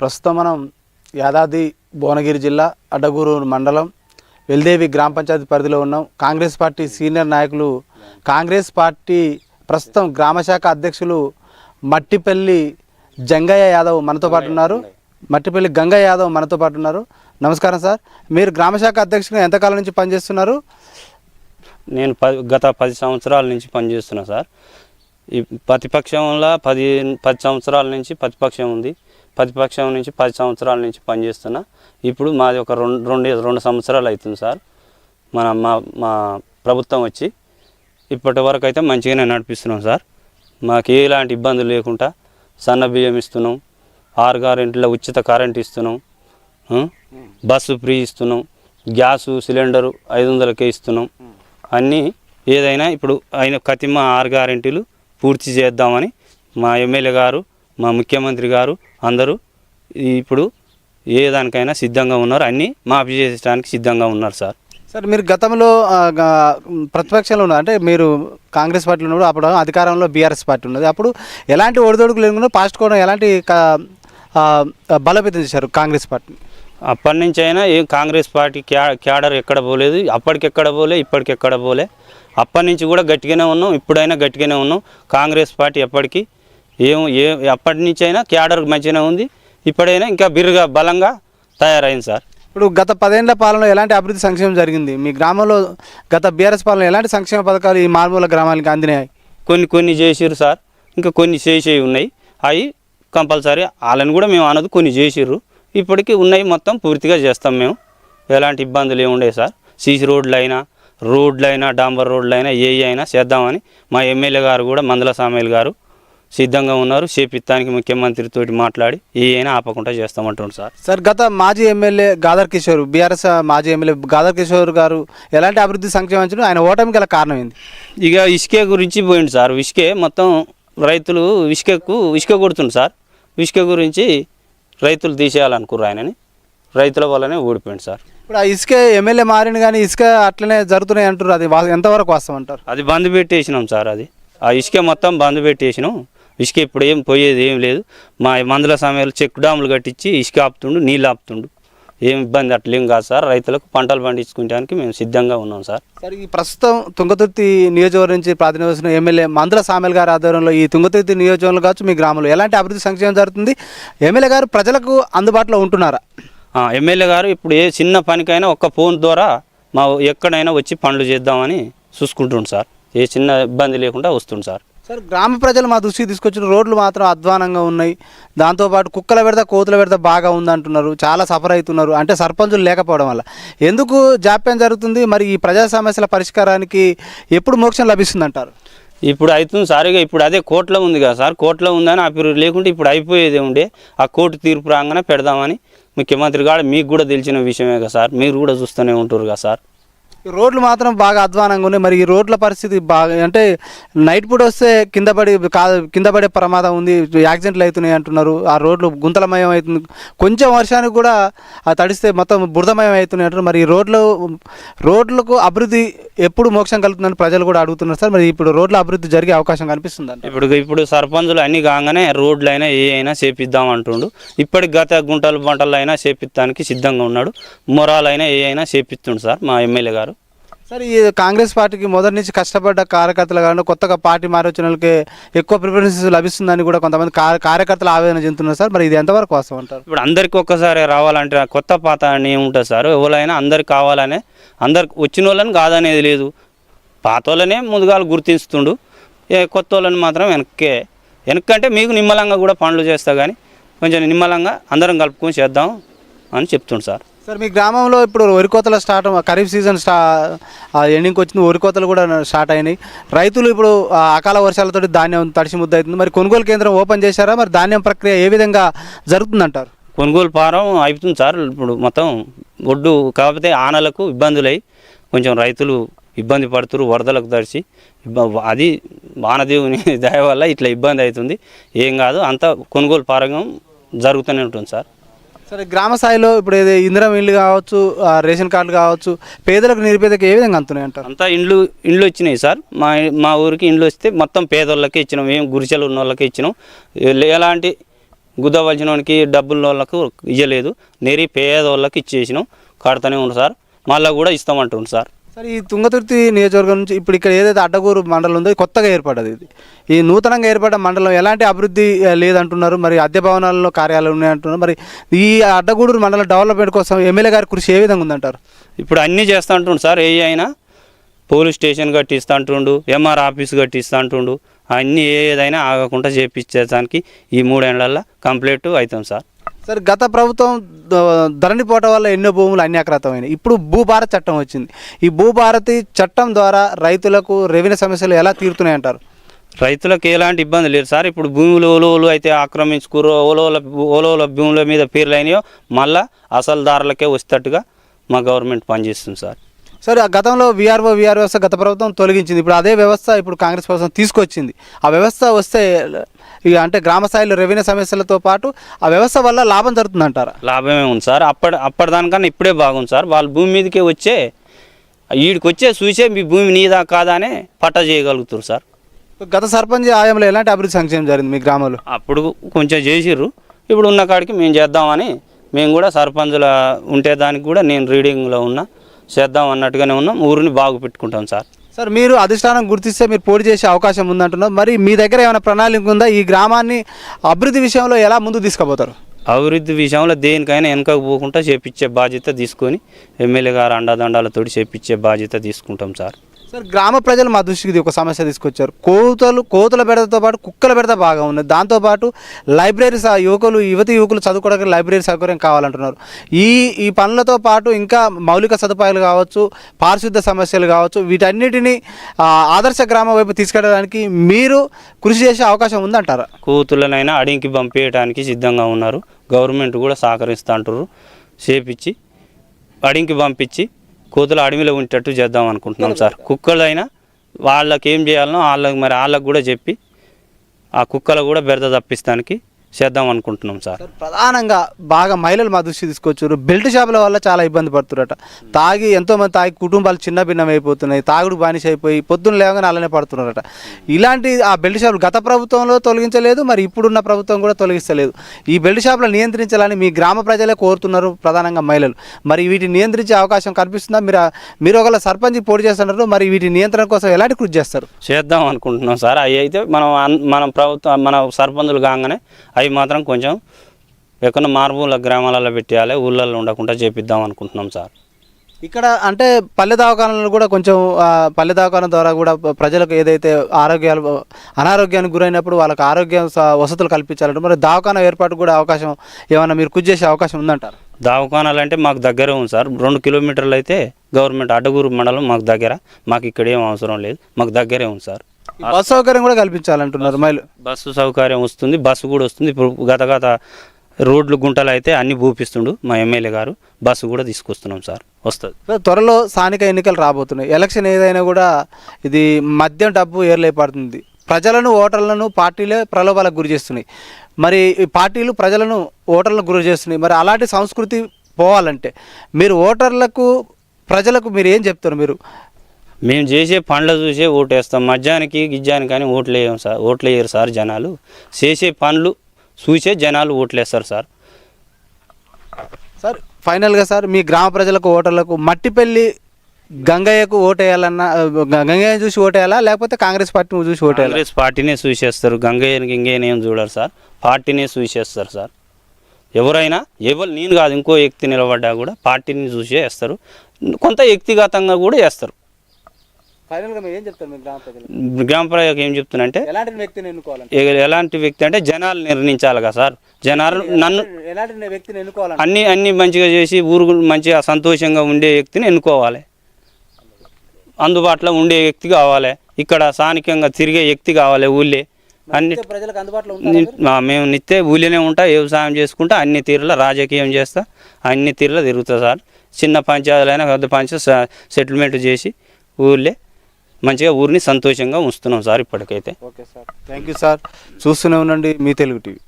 ప్రస్తుతం మనం యాదాద్రి భువనగిరి జిల్లా అడ్డగూరు మండలం వెల్దేవి గ్రామ పంచాయతీ పరిధిలో ఉన్నాం. కాంగ్రెస్ పార్టీ సీనియర్ నాయకులు కాంగ్రెస్ పార్టీ ప్రస్తుతం గ్రామశాఖ అధ్యక్షులు మట్టిపల్లి జంగయ్య యాదవ్ మనతో పాటు ఉన్నారు. మట్టిపల్లి గంగయ్య యాదవ్ మనతో పాటు ఉన్నారు. నమస్కారం సార్. మీరు గ్రామశాఖ అధ్యక్షులుగా ఎంతకాలం నుంచి పనిచేస్తున్నారు? నేను గత పది సంవత్సరాల నుంచి పనిచేస్తున్నా సార్. ఈ ప్రతిపక్షంలో పది పది సంవత్సరాల నుంచి ప్రతిపక్షం ఉంది. ప్రతిపక్షం నుంచి పది సంవత్సరాల నుంచి పనిచేస్తున్నా. ఇప్పుడు మాది ఒక రెండు రెండు రెండు సంవత్సరాలు అవుతుంది సార్. మన మా మా ప్రభుత్వం వచ్చి ఇప్పటి వరకు అయితే మంచిగానే నడిపిస్తున్నాం సార్. మాకు ఎలాంటి ఇబ్బందులు లేకుండా సన్న బియ్యం ఇస్తున్నాం. ఆరు గారింట్లో ఉచిత కరెంట్ ఇస్తున్నాం. బస్సు ఫ్రీ ఇస్తున్నాం. గ్యాసు సిలిండరు ఐదు వందలకే ఇస్తున్నాం. అన్నీ ఏదైనా ఇప్పుడు అయిన కతిమ ఆరు గ్యారెంటీలు పూర్తి చేద్దామని మా ఎమ్మెల్యే గారు మా ముఖ్యమంత్రి గారు అందరూ ఇప్పుడు ఏ దానికైనా సిద్ధంగా ఉన్నారు. అన్నీ మాఫీ చేసడానికి సిద్ధంగా ఉన్నారు సార్. సార్ మీరు గతంలో ప్రతిపక్షంలో ఉన్నారు. అంటే మీరు కాంగ్రెస్ పార్టీలో ఉన్నప్పుడు అప్పుడు అధికారంలో బీఆర్ఎస్ పార్టీ ఉన్నది. అప్పుడు ఎలాంటి ఒడిదొడుకులు లేకుండా పాస్ట్ కూడా ఎలాంటి బలోపేతం చేశారు కాంగ్రెస్ పార్టీ? అప్పటి నుంచి అయినా ఏం కాంగ్రెస్ పార్టీ క్యా క్యాడర్ ఎక్కడ పోలేదు. అప్పటికెక్కడ పోలే ఇప్పటికెక్కడ పోలే. అప్పటి నుంచి కూడా గట్టిగానే ఉన్నాం. ఇప్పుడైనా గట్టిగానే ఉన్నాం. కాంగ్రెస్ పార్టీ ఎప్పటికీ ఏం ఏ అప్పటి నుంచి అయినా క్యాడర్ మంచిగానే ఉంది. ఇప్పుడైనా ఇంకా బిరుగా బలంగా తయారైంది సార్. ఇప్పుడు గత పదేళ్ళ పాలనలో ఎలాంటి అభివృద్ధి సంక్షేమం జరిగింది? మీ గ్రామంలో గత బీఆర్ఎస్ పాలన ఎలాంటి సంక్షేమ పథకాలు ఈ మారుమూల గ్రామాలకి అందినాయి? కొన్ని కొన్ని చేసిర్రు సార్. ఇంకా కొన్ని చేసేవి ఉన్నాయి. అవి కంపల్సరీ వాళ్ళని కూడా మేము అనదు కొన్ని చేసిర్రు. ఇప్పటికీ ఉన్నాయి మొత్తం పూర్తిగా చేస్తాం మేము. ఎలాంటి ఇబ్బందులు ఏమి ఉండవు సార్? సీసీ రోడ్లు అయినా రోడ్లు అయినా డాంబర్ రోడ్లు అయినా ఏ అయినా చేద్దామని మా ఎమ్మెల్యే గారు కూడా మందల సామేల్ గారు సిద్ధంగా ఉన్నారు. చేపిత్తానికి ముఖ్యమంత్రితో మాట్లాడి ఏ అయినా ఆపకుండా చేస్తామంటున్నారు సార్. సార్ గత మాజీ ఎమ్మెల్యే గాదర్ కిషోర్ బీఆర్ఎస్ మాజీ ఎమ్మెల్యే గాదర్ కిషోర్ గారు ఎలాంటి అభివృద్ధి సంక్షేమించడం ఆయన ఓటమికి గల కారణం ఏంది ఇక ఇసుకే గురించి పోయింది సార్. ఇసుకే మొత్తం రైతులు ఇసుకకు ఇసుక కొడుతుంది సార్. ఇసుక గురించి రైతులు తీసేయాలనుకుర్రు ఆయనని. రైతుల వల్లనే ఓడిపోయింది సార్. ఇప్పుడు ఆ ఇసుక ఎమ్మెల్యే మారిన కానీ ఇసుక అట్లనే జరుగుతున్నాయి అంటారు అది ఎంతవరకు వాస్తవం అది బంద్ పెట్టేసినాం సార్ అది. ఆ ఇసుక మొత్తం బంద్ పెట్టేసినాం. ఇసుక ఇప్పుడు ఏం పోయేది ఏం లేదు. మా మందుల సమయంలో చెక్ డాములు కట్టించి ఇసుక ఆపుతుండు నీళ్ళు ఆపుతుండు. ఏం ఇబ్బంది అట్లేం కాదు సార్. రైతులకు పంటలు పండించుకోవడానికి మేము సిద్ధంగా ఉన్నాం సార్. సార్ ఈ ప్రస్తుతం తుంగతుర్తి నియోజకవర్గం నుంచి ప్రాతినిధ్యం ఎమ్మెల్యే మందుల సామెల్ గారి ఆధ్వర్యంలో ఈ తుంగతుర్తి నియోజకవర్గంలో కావచ్చు మీ గ్రామంలో ఎలాంటి అభివృద్ధి సంక్షేమం జరుగుతుంది? ఎమ్మెల్యే గారు ప్రజలకు అందుబాటులో ఉంటున్నారా? ఎమ్మెల్యే గారు ఇప్పుడు ఏ చిన్న పనికైనా ఒక్క ఫోన్ ద్వారా మా ఎక్కడైనా వచ్చి పనులు చేద్దామని చూసుకుంటుండు సార్. ఏ చిన్న ఇబ్బంది లేకుండా వస్తుంది సార్. సార్ గ్రామ ప్రజలు మా దృష్టికి తీసుకొచ్చిన రోడ్లు మాత్రం అధ్వానంగా ఉన్నాయి. దాంతోపాటు కుక్కల పెడత కోతుల పెడత బాగా ఉందంటున్నారు. చాలా సఫర్ అవుతున్నారు. అంటే సర్పంచులు లేకపోవడం వల్ల. ఎందుకు జాప్యం జరుగుతుంది? మరి ఈ ప్రజా సమస్యల పరిష్కారానికి ఎప్పుడు మోక్షం లభిస్తుంది అంటారు ఇప్పుడు అవుతుంది సార్. ఇక ఇప్పుడు అదే కోర్టులో ఉంది కదా సార్. కోర్టులో ఉందని అప్పుడు లేకుంటే ఇప్పుడు అయిపోయేది ఉండే. ఆ కోర్టు తీర్పు రాగానే పెడదామని ముఖ్యమంత్రి కాడ మీకు కూడా తెలిసిన విషయమే కదా సార్. మీరు కూడా చూస్తూనే ఉంటారు కదా సార్. ఈ రోడ్లు మాత్రం బాగా అధ్వానంగా ఉన్నాయి. మరి ఈ రోడ్ల పరిస్థితి బాగా అంటే నైట్ పూట వస్తే కింద పడి కింద పడే ప్రమాదం ఉంది యాక్సిడెంట్లు అవుతున్నాయి అంటున్నారు. ఆ రోడ్లు గుంతలమయం అవుతుంది. కొంచెం వర్షానికి కూడా ఆ తడిస్తే మొత్తం బురదమయం అవుతున్నాయి అంటారు మరి ఈ రోడ్లు రోడ్లకు అభివృద్ధి ఎప్పుడు మోక్షం కలుగుతుందని ప్రజలు కూడా అడుగుతున్నారు సార్. మరి ఇప్పుడు రోడ్ల అభివృద్ధి జరిగే అవకాశం కనిపిస్తుంది ఇప్పుడు ఇప్పుడు సర్పంచులు అన్ని కాగానే రోడ్లు అయినా ఏ అయినా చేపిద్దాం అంటుండు. ఇప్పటికి గత గుంటలు పంటలు అయినా చేపిస్తానికి సిద్ధంగా ఉన్నాడు. మొరాలైనా ఏ అయినా చేపిస్తుండు సార్ మా ఎమ్మెల్యే గారు. సార్ ఈ కాంగ్రెస్ పార్టీకి మొదటి నుంచి కష్టపడ్డ కార్యకర్తలు కానీ కొత్తగా పార్టీ మారొచ్చిన వాళ్ళకి ఎక్కువ ప్రిఫరెన్స్ లభిస్తుందని కూడా కొంతమంది కార్యకర్తలు ఆవేదన చెందుతున్నారు సార్. మరి ఇది ఎంతవరకు వాస్తవం అంటారు? ఇప్పుడు అందరికి ఒక్కసారి రావాలంటే కొత్త పాత అని ఉంటుంది సార్? ఎవరైనా అందరికి కావాలనే అందరికి వచ్చిన వాళ్ళని కాదనేది లేదు. పాత వాళ్ళనే ముందుగాలు గుర్తిస్తుండు. ఏ కొత్త వాళ్ళని మాత్రం వెనక్కే వెనక్కంటే మీకు నిమ్మలంగా కూడా పనులు చేస్తా కానీ కొంచెం నిమ్మలంగా అందరం కలుపుకొని చేద్దాం అని చెప్తుండు సార్. సార్ మీ గ్రామంలో ఇప్పుడు వరి కోతలు స్టార్ట్ ఖరీఫ్ సీజన్ స్టా ఎండింగ్కి వచ్చింది వరి కోతలు కూడా స్టార్ట్ అయినాయి. రైతులు ఇప్పుడు అకాల వర్షాలతో ధాన్యం తడిసి ముద్ద అవుతుంది. మరి కొనుగోలు కేంద్రం ఓపెన్ చేశారా? మరి ధాన్యం ప్రక్రియ ఏ విధంగా జరుగుతుందంటారు? కొనుగోలు ఫారం అయిపోతుంది సార్. ఇప్పుడు మొత్తం ఒడ్డు కాకపోతే ఆనలకు ఇబ్బందులై కొంచెం రైతులు ఇబ్బంది పడుతురు వరదలకు తడిచి అది వానదేవుని దయ వల్ల ఇట్లా ఇబ్బంది అవుతుంది. ఏం కాదు అంతా కొనుగోలు పారంగం జరుగుతూనే ఉంటుంది సార్. సరే గ్రామ స్థాయిలో ఇప్పుడు ఏదో ఇందిరం ఇల్లు కావచ్చు ఆ, రేషన్ కార్డులు కావచ్చు పేదలకు నిరుపేదకు ఏ విధంగా అందుతున్నాయి అంటారు? అంతా ఇండ్లు ఇండ్లు వచ్చినాయి సార్. మా మా ఊరికి ఇండ్లు వస్తే మొత్తం పేదోళ్ళకి ఇచ్చినాం. ఏం గురిచెలు ఉన్న వాళ్ళకి ఇచ్చినాం. ఎలాంటి ఎలాంటి గుద్దవలసినోనికి డబ్బులు వాళ్ళకు ఇవ్వలేదు నేరి పేదోళ్ళకి ఇచ్చేసినాం. కడతానే ఉంది సార్. మళ్ళీ కూడా ఇస్తామంటుంది సార్. సార్ ఈ తుంగతుర్తి నియోజకవర్గం నుంచి ఇప్పుడు ఇక్కడ ఏదైతే అడ్డగూరు మండలం ఉందో కొత్తగా ఏర్పడ్డది ఇది. ఈ నూతనంగా ఏర్పడ్డ మండలం ఎలాంటి అభివృద్ధి లేదంటున్నారు. మరి అద్దె భవనాల్లో కార్యాలయం ఉన్నాయంటున్నారు. మరి ఈ అడ్డగూడూరు మండలం డెవలప్మెంట్ కోసం ఎమ్మెల్యే గారి కృషి ఏ విధంగా ఉందంటారు? ఇప్పుడు అన్నీ చేస్తూ అంటుండు సార్ ఏ అయినా. పోలీస్ స్టేషన్ కట్టిస్తూ అంటుండు ఎంఆర్ ఆఫీస్ కట్టిస్తూ అంటుండు. అన్నీ ఏదైనా ఆగకుండా చేపించేదానికి ఈ మూడేళ్ళలో కంప్లీట్ అవుతాం సార్. సార్ గత ప్రభుత్వం ద- ధరణి పోట వల్ల ఎన్నో భూములు అన్యాక్రాతమైనాయి. ఇప్పుడు భూభారత్ చట్టం వచ్చింది. ఈ భూభారతి చట్టం ద్వారా రైతులకు రెవెన్యూ సమస్యలు ఎలా తీరుతున్నాయంటారు? రైతులకు ఎలాంటి ఇబ్బంది లేదు సార్. ఇప్పుడు భూములు ఓలోలు అయితే ఆక్రమించుకురో ఓలోల ఓలోల భూముల మీద పేర్లు అయినాయో మళ్ళా అసలు దారులకే వచ్చేటట్టుగా మా గవర్నమెంట్ పనిచేస్తుంది సార్. సార్ ఆ గతంలో విఆర్ఓ విఆర్ వ్యవస్థ గత ప్రభుత్వం తొలగించింది. ఇప్పుడు అదే వ్యవస్థ ఇప్పుడు కాంగ్రెస్ ప్రభుత్వం తీసుకొచ్చింది. ఆ వ్యవస్థ వస్తే ఇక అంటే గ్రామ స్థాయిలో రెవెన్యూ సమస్యలతో పాటు ఆ వ్యవస్థ వల్ల లాభం జరుగుతుందంటారా? లాభమే ఉంది సార్. అప్పటి అప్పటిదానికన్నా ఇప్పుడే బాగుంది సార్. వాళ్ళ భూమి మీదకే వచ్చే వీడికి వచ్చే చూసే మీ భూమి నీదా కాదా అనే పట్ట చేయగలుగుతారు సార్. గత సర్పంచ్ ఆయంలో ఎలాంటి అభివృద్ధి సంక్షేమం జరిగింది మీ గ్రామంలో? అప్పుడు కొంచెం చేసిర్రు. ఇప్పుడు ఉన్న కాడికి మేము చేద్దామని మేము కూడా సర్పంచుల ఉంటే దానికి కూడా నేను రీడింగ్లో ఉన్నా చేద్దాం అన్నట్టుగానే ఉన్నాం. ఊరిని బాగు పెట్టుకుంటాం సార్. సార్ మీరు అధిష్టానం గుర్తిస్తే మీరు పోటీ చేసే అవకాశం ఉందంటున్నారు. మరి మీ దగ్గర ఏమైనా ప్రణాళిక ఉందా? ఈ గ్రామాన్ని అభివృద్ధి విషయంలో ఎలా ముందు తీసుకుపోతారు? అభివృద్ధి విషయంలో దేనికైనా వెనకకు పోకుండా చేపించే బాధ్యత తీసుకొని ఎమ్మెల్యే గారు అండదండాలతోటి చేపించే బాధ్యత తీసుకుంటాం సార్. సార్ గ్రామ ప్రజలు మా దృష్టికి ఒక సమస్య తీసుకొచ్చారు. కోతులు కోతుల బెడతతో పాటు కుక్కల బెడత బాగా ఉన్నది దాంతోపాటు లైబ్రరీస్ యువకులు యువతి యువకులు చదువుకోవడానికి లైబ్రరీ సౌకర్యం కావాలంటున్నారు. ఈ ఈ పనులతో పాటు ఇంకా మౌలిక సదుపాయాలు కావచ్చు పారిశుద్ధ సమస్యలు కావచ్చు వీటన్నిటిని ఆదర్శ గ్రామం వైపు తీసుకెళ్ళడానికి మీరు కృషి చేసే అవకాశం ఉందంటారా? కూతుళ్ళనైనా అడిగికి పంపించడానికి సిద్ధంగా ఉన్నారు. గవర్నమెంట్ కూడా సహకరిస్తూ అంటారు చేపించి అడిగికి పంపించి కోతులు అడవిలో ఉండేటట్టు చేద్దాం అనుకుంటున్నాం సార్. కుక్కలైనా వాళ్ళకి ఏం చేయాలనో వాళ్ళకి మరి వాళ్ళకి కూడా చెప్పి ఆ కుక్కలు కూడా బెరద తప్పిస్తానికి చేద్దాం అనుకుంటున్నాం సార్. ప్రధానంగా బాగా మహిళలు మా దృష్టి తీసుకొచ్చారు. బెల్ట్ షాపుల వల్ల చాలా ఇబ్బంది పడుతున్నారట తాగి ఎంతోమంది తాగి కుటుంబాలు చిన్న భిన్నం అయిపోతున్నాయి తాగుడు బానిస అయిపోయి పొద్దున్న లేవగానే అలానే పడుతున్నారట. ఇలాంటి ఆ బెల్ట్ షాపులు గత ప్రభుత్వంలో తొలగించలేదు మరి ఇప్పుడున్న ప్రభుత్వం కూడా తొలగిస్తలేదు. ఈ బెల్ట్ షాపులను నియంత్రించాలని మీ గ్రామ ప్రజలే కోరుతున్నారు ప్రధానంగా మహిళలు. మరి వీటిని నియంత్రించే అవకాశం కనిపిస్తుందా? మీరు మీరు ఒకవేళ సర్పంచ్ పోటీ చేస్తున్నారు మరి వీటి నియంత్రణ కోసం ఎలాంటి కృషి చేస్తారు? చేద్దాం అనుకుంటున్నాం సార్. అవి అయితే మనం మనం ప్రభుత్వం మన సర్పంచులు కాగానే అవి మాత్రం కొంచెం ఎక్కడ మారుమూల గ్రామాలలో పెట్టేయాలి ఊళ్ళల్లో ఉండకుండా చేపిద్దాం అనుకుంటున్నాం సార్. ఇక్కడ అంటే పల్లె దవాఖానాలు కూడా కొంచెం పల్లె దవాఖాన ద్వారా కూడా ప్రజలకు ఏదైతే ఆరోగ్యాలు అనారోగ్యానికి గురైనప్పుడు వాళ్ళకి ఆరోగ్య వసతులు కల్పించాలంటే మరి దవాఖాన ఏర్పాటు కూడా అవకాశం ఏమైనా మీరు కృషి చేసే అవకాశం ఉందంటారు? దవాఖానాలు అంటే మాకు దగ్గరే ఉంది సార్. రెండు కిలోమీటర్లు అయితే గవర్నమెంట్ అడ్డగూరు మండలం మాకు దగ్గర. మాకు ఇక్కడ ఏం అవసరం లేదు. మాకు దగ్గరే ఉంది సార్. బస్ సౌకర్యం కూడా కల్పించాలంటున్నారు మహిళ బస్సు సౌకర్యం వస్తుంది బస్సు కూడా వస్తుంది. ఇప్పుడు గత గత రోడ్లు గుంటలు అయితే అన్ని భూపిస్తుండు మా ఎమ్మెల్యే గారు. బస్సు కూడా తీసుకొస్తున్నాం సార్. వస్తుంది. త్వరలో స్థానిక ఎన్నికలు రాబోతున్నాయి. ఎలక్షన్ ఏదైనా కూడా ఇది మద్యం డబ్బు ఏర్లేపడుతుంది. ప్రజలను ఓటర్లను పార్టీలే ప్రలోభాలకు గురి చేస్తున్నాయి. మరి ఈ పార్టీలు ప్రజలను ఓటర్లకు గురి చేస్తున్నాయి. మరి అలాంటి సంస్కృతి పోవాలంటే మీరు ఓటర్లకు ప్రజలకు మీరు ఏం చెప్తారు మీరు? మేము చేసే పనులు చూసే ఓటేస్తాం. మధ్యానికి గిజ్జానికి కానీ ఓట్లు వేయం సార్ ఓట్లు వేయరు సార్ జనాలు. చేసే పనులు చూసే జనాలు ఓట్లేస్తారు సార్. సార్ ఫైనల్గా సార్ మీ గ్రామ ప్రజలకు ఓటర్లకు మట్టిపల్లి గంగయ్యకు ఓటేయాలన్నా గంగయ్య చూసి ఓటేయాలా? లేకపోతే కాంగ్రెస్ పార్టీని చూసి ఓటేయాలా? కాంగ్రెస్ పార్టీనే చూసేస్తారు. గంగయ్యని గింగయ్యని ఏం చూడరు సార్. పార్టీనే చూసేస్తారు సార్. ఎవరైనా ఎవరు నేను కాదు ఇంకో వ్యక్తి నిలబడ్డా కూడా పార్టీని చూసే వేస్తారు. కొంత వ్యక్తిగతంగా కూడా వేస్తారు. ఫైనల్గా మీరు ఏం చెప్తారు మీ గ్రామ ప్రజలు గ్రామ ప్రజలకు ఏం చెప్తున్నంటే ఎలాంటి వ్యక్తిని ఎలాంటి వ్యక్తి అంటే జనాలు నిర్ణయించాలి కదా సార్. జనాలు నన్ను ఎలాంటి వ్యక్తిని ఎన్నుకోవాలంటే అన్ని అన్ని మంచిగా చేసి ఊరు మంచిగా సంతోషంగా ఉండే వ్యక్తిని ఎన్నుకోవాలి. అందుబాటులో ఉండే వ్యక్తి కావాలి. ఇక్కడ స్థానికంగా తిరిగే వ్యక్తి కావాలి ఊళ్ళే. అన్ని ప్రజలకు అందుబాటులో మేము నిత్య ఊళ్ళోనే ఉంటా వ్యవసాయం చేసుకుంటా అన్ని తీరుల రాజకీయం చేస్తా అన్ని తీరుల తిరుగుతా సార్. చిన్న పంచాయతీలైనా పెద్ద పంచాయతీ సెటిల్మెంట్ చేసి ఊళ్ళే మంచిగా ఊరిని సంతోషంగా ఉంచుతున్నాం సార్ ఇప్పటికైతే. Okay sir. Thank you sir. చూస్తూనే ఉండండి మీ తెలుగు టీవీ.